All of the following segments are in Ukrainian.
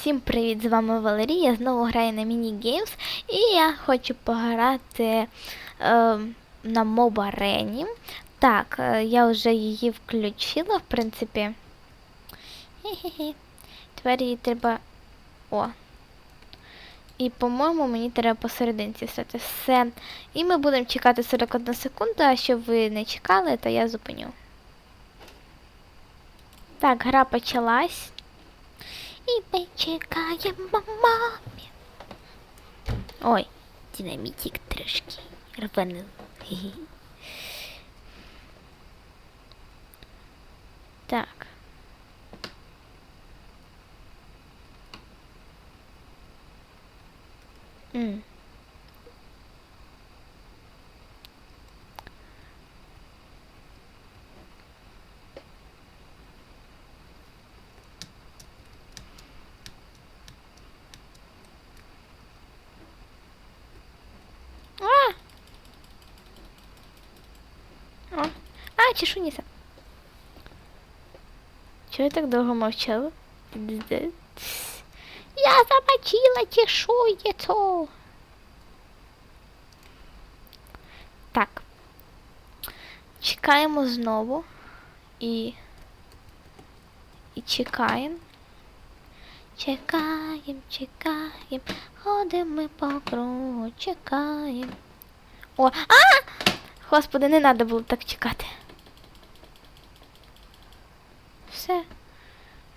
Всім привіт! З вами Валерія. Я знову граю на Міні Games і я хочу пограти е, на Моба Арені. Так, е, я вже її включила, в принципі. Хе-хе-хе. Тепер її треба. О. І, по-моєму, мені треба посерединці стати все. І ми будемо чекати 41 секунду, а щоб ви не чекали, то я зупиню. Так, гра почалась. І ми чекаємо мамі. Ой, динамітик трошки рванув. Хі-хі. Так. А, чешуніса. Чого я так довго мовчала? Я замочила чешуєцу. Так. Чекаємо знову. І. І чекаємо. Чекаємо, чекаємо. Ходимо ми по кругу, чекаємо. О, а! Господи, не треба було так чекати. Все.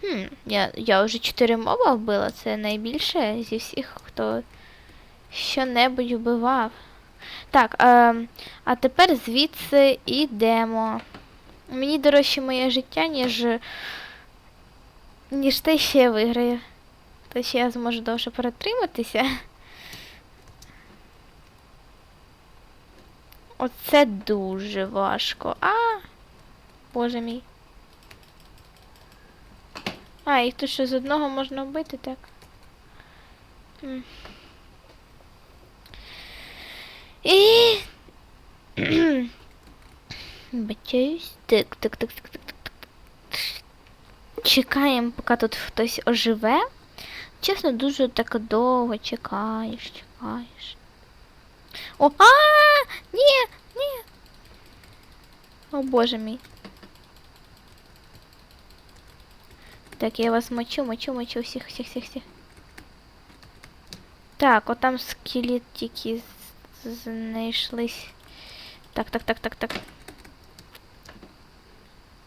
Хм, я, я вже 4 моба вбила. Це найбільше зі всіх, хто що-небудь вбивав. Так, е, а тепер звідси йдемо. Мені дорожче моє життя, ніж. ніж те, що я виграю. То ще я зможу довше перетриматися. Оце дуже важко. А! Боже мій. А, їх тут що з одного можна вбити, так? І. Бачаюсь. Так, так, так, так, так, так, так. Чекаємо, поки тут хтось оживе. Чесно, дуже так довго чекаєш, чекаєш. О, а! Ні, ні. О, боже мій. Так, я вас мочу, мочу, мочу всіх, всіх, всіх, всіх. Так, от там скелетики знайшлись. Так, так, так, так, так.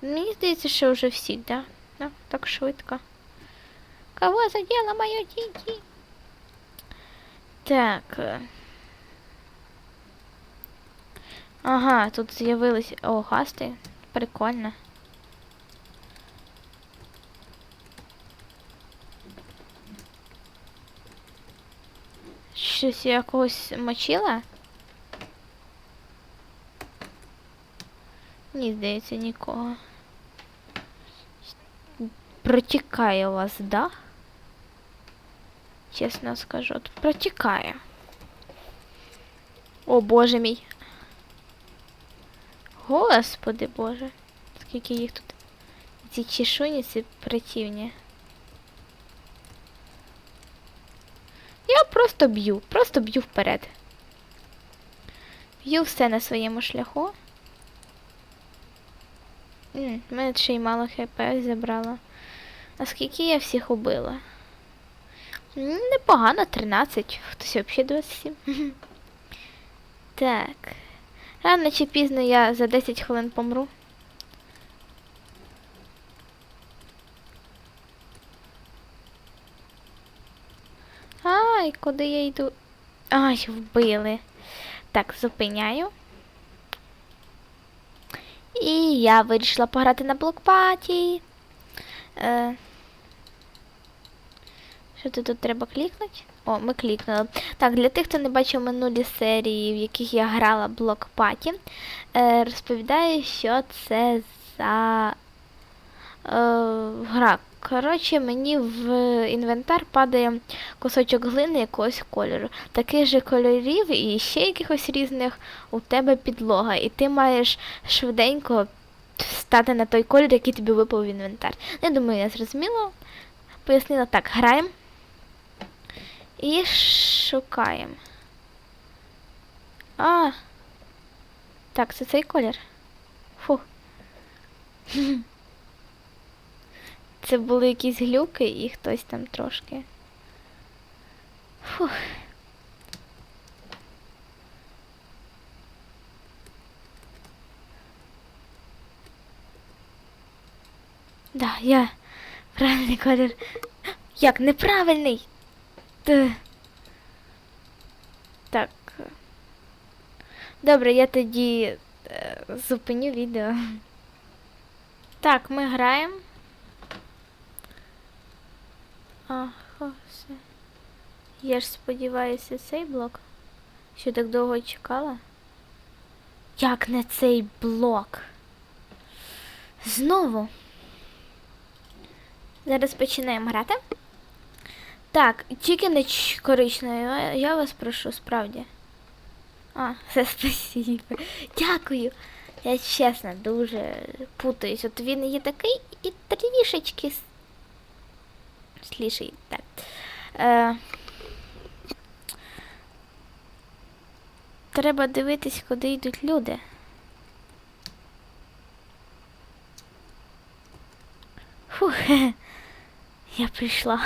Мені здається, що вже всі, да? Да, так швидко. Кого задело моє тіті? Так. Ага, тут з'явились. О, гасти. Прикольно. Щось я когось мочила? Ні, здається, нікого. Протікає у вас, да? Чесно скажу, от протікає. О, боже мій. Господи боже. Скільки їх тут. Ці чешуніці противні. Я просто б'ю, просто б'ю вперед. Б'ю все на своєму шляху. В мене ще й мало хп забрала. А скільки я всіх убила? Непогано, 13. Хтось взагалі 27. Так. Рано чи пізно я за 10 хвилин помру. Ай, куди я йду? Ай, вбили. Так, зупиняю. І я вирішила пограти на блокпаті. Е, що тут, тут треба клікнути? О, ми клікнули. Так, для тих, хто не бачив минулі серії, в яких я грала блокпаті, е, розповідаю, що це за гра. Коротше, мені в інвентар падає кусочок глини якогось кольору. Таких же кольорів і ще якихось різних у тебе підлога. І ти маєш швиденько стати на той колір, який тобі випав в інвентар. Я думаю, я зрозуміла. Пояснила так, граємо. І шукаємо. А. Так, це цей колір. Фу. Це були якісь глюки і хтось там трошки. Фух. Да, я правильний колір. Як неправильний? Т. Так. Добре, я тоді е, зупиню відео. Так, ми граємо. Ага, все. Я ж сподіваюся, цей блок. Що так довго чекала? Як не цей блок? Знову. Зараз починаємо грати. Так, тільки не коричневий, я- вас прошу, справді. А, все спасибо. Дякую. Я чесно дуже путаюсь. От він є такий і трішечки с- Так. Е, треба дивитись, куди йдуть люди. Фух, я прийшла.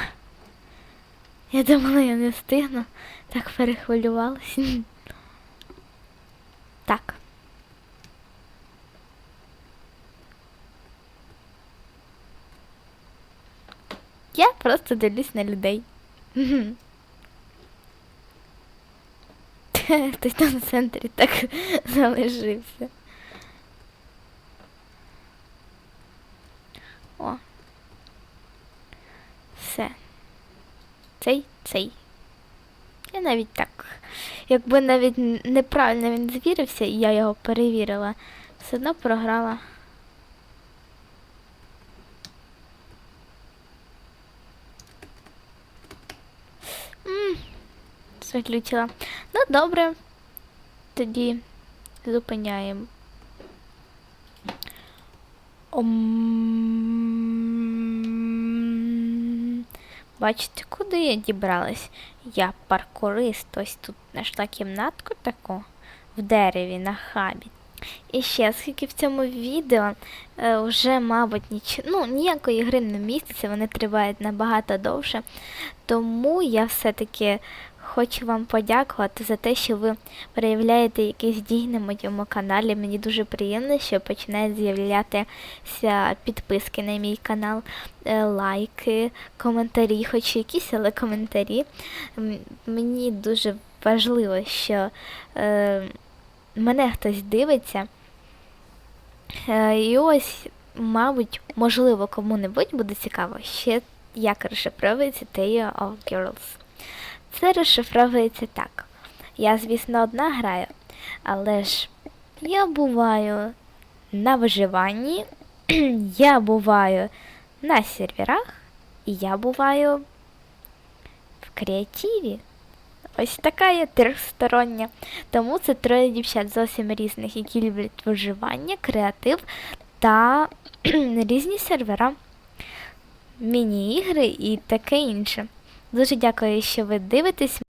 Я думала, я не встигну. Так перехвилювалась. Так. Я просто дивлюсь на людей. Хтось там в центрі так залишився. О. Все. Цей, цей. Я навіть так. Якби навіть неправильно він звірився, і я його перевірила, все одно програла. Заключила. Ну, добре. Тоді зупиняємо. Ом. Бачите, куди я дібралась? Я паркурист, ось тут знайшла кімнатку таку в дереві на хабі. І ще, оскільки в цьому відео е, вже, мабуть, ніч... ну, ніякої гри не міститься, вони тривають набагато довше. Тому я все-таки хочу вам подякувати за те, що ви проявляєте якісь дії на моєму каналі. Мені дуже приємно, що починають з'являтися підписки на мій канал, е, лайки, коментарі, хоч якісь, але коментарі. Мені дуже важливо, що е, мене хтось дивиться. Е, І ось, мабуть, можливо, кому-небудь буде цікаво, ще як розшифровується Tale of Girls. Це розшифровується так. Я, звісно, одна граю, але ж я буваю на виживанні, я буваю на серверах, і я буваю в креативі. Ось така я трьохстороння. Тому це троє дівчат зовсім різних, які люблять виживання, креатив та різні сервера, міні-ігри і таке інше. Дуже дякую, що ви дивитесь.